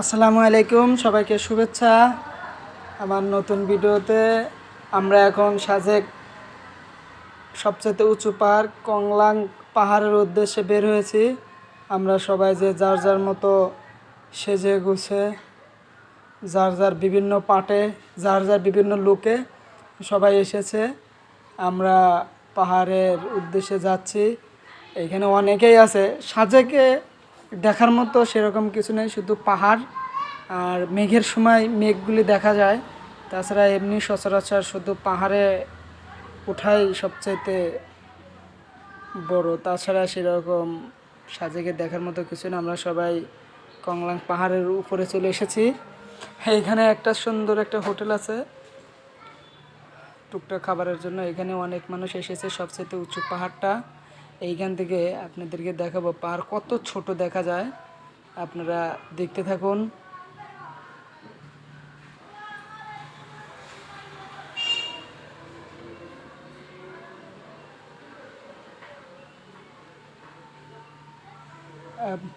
আসসালামু আলাইকুম, সবাইকে শুভেচ্ছা। আমার নতুন ভিডিওতে আমরা এখন সাজেক সবচেয়ে উঁচু পাহাড় কংলাং পাহাড়ের উদ্দেশ্যে বের হয়েছি। আমরা সবাই যে যার যার মতো সেজে গুছে, যার যার বিভিন্ন পাটে, যার যার বিভিন্ন লুকে সবাই এসেছে। আমরা পাহাড়ের উদ্দেশ্যে যাচ্ছি। এখানে অনেকেই আছে। সাজেকে দেখার মতো সেরকম কিছু নেই, শুধু পাহাড় আর মেঘের সময় মেঘগুলি দেখা যায়। তাছাড়া এমনি সচরাচর শুধু পাহাড়ে ওঠাই সবচাইতে বড়। তাছাড়া সেরকম সাজেকে দেখার মতো কিছু না আমরা সবাই কংলাং পাহাড়ের উপরে চলে এসেছি। এইখানে একটা সুন্দর একটা হোটেল আছে। টুকটাক খাবারের জন্য এখানে অনেক মানুষ এসেছে। সবচেয়ে উঁচু পাহাড়টা। এইখান থেকে আপনাদেরকে দেখাবো পাহাড়। কত ছোট দেখা যায়। আপনারা দেখতে থাকুন।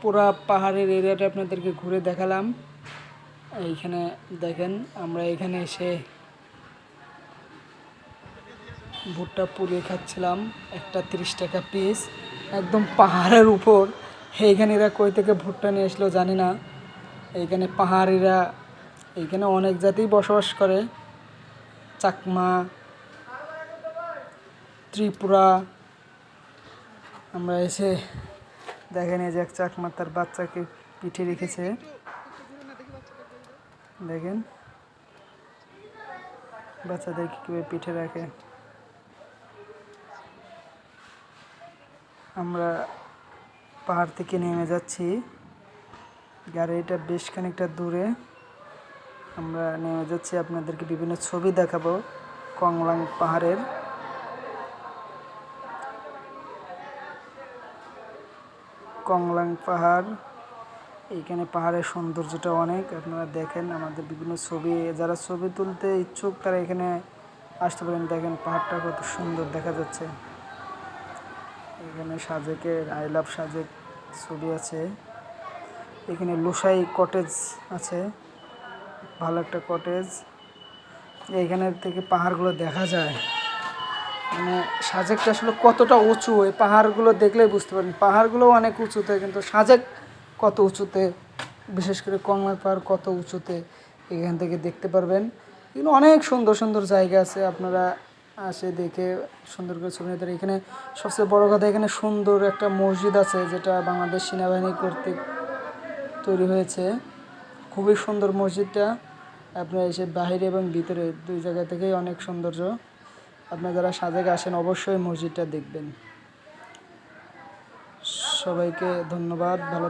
পুরা পাহাড়ের এরিয়াটা আপনাদেরকে ঘুরে দেখালাম। এইখানে দেখেন, আমরা এখানে এসে ভুট্টা পুড়িয়ে খাচ্ছিলাম, একটা তিরিশ টাকা পিস একদম পাহাড়ের উপর। এইখানে এরা কই থেকে ভুট্টা নিয়ে আসলো জানি না। এইখানে পাহাড়িরা, এইখানে অনেক জাতি বসবাস করে। চাকমা, ত্রিপুরা। আমরা এসে দেখেন এই যে এক চাকমা তার বাচ্চাকে পিঠে রেখেছে। দেখেন, বাচ্চাদেরকে কীভাবে পিঠে রাখে। আমরা পাহাড় থেকে নেমে যাচ্ছি। গাড়িটা বেশ খানিকটা দূরে। আমরা নেমে যাচ্ছি, আপনাদেরকে বিভিন্ন ছবি দেখাবো কংলাং পাহাড়ের। কংলাং পাহাড় এইখানে পাহাড়ের সৌন্দর্যটা অনেক। আপনারা দেখেন আমাদের বিভিন্ন ছবি, যারা ছবি তুলতে ইচ্ছুক তারা এখানে আসতে পারেন। দেখেন পাহাড়টা কত সুন্দর দেখা যাচ্ছে। এখানে সাজেকের, আই লাভ সাজেক ছবি আছে। এখানে লোসাই কটেজ আছে, ভালো একটা কটেজ। এইখানের থেকে পাহাড়গুলো দেখা যায়। মানে সাজেকটা আসলে কতটা উঁচু, এই পাহাড়গুলো দেখলেই বুঝতে পারেন পাহাড়গুলো অনেক উঁচুতে, কিন্তু সাজেক কত উঁচুতে, বিশেষ করে কংলা পাহাড় কত উঁচুতে, এখান থেকে দেখতে পারবেন। কিন্তু অনেক সুন্দর সুন্দর জায়গা আছে, আপনারা আসে দেখে সুন্দর করে ছবি নিতে এখানে সবচেয়ে বড় কথা এখানে সুন্দর একটা মসজিদ আছে যেটা বাংলাদেশ সেনাবাহিনী কর্তৃক তৈরি হয়েছে। খুবই সুন্দর মসজিদটা। আপনার এসে বাহিরে এবং ভিতরে দুই জায়গা থেকেই অনেক সৌন্দর্য। আপনারা যারা সাজেক আসেন অবশ্যই মসজিদটা দেখবেন। সবাইকে ধন্যবাদ, ভালো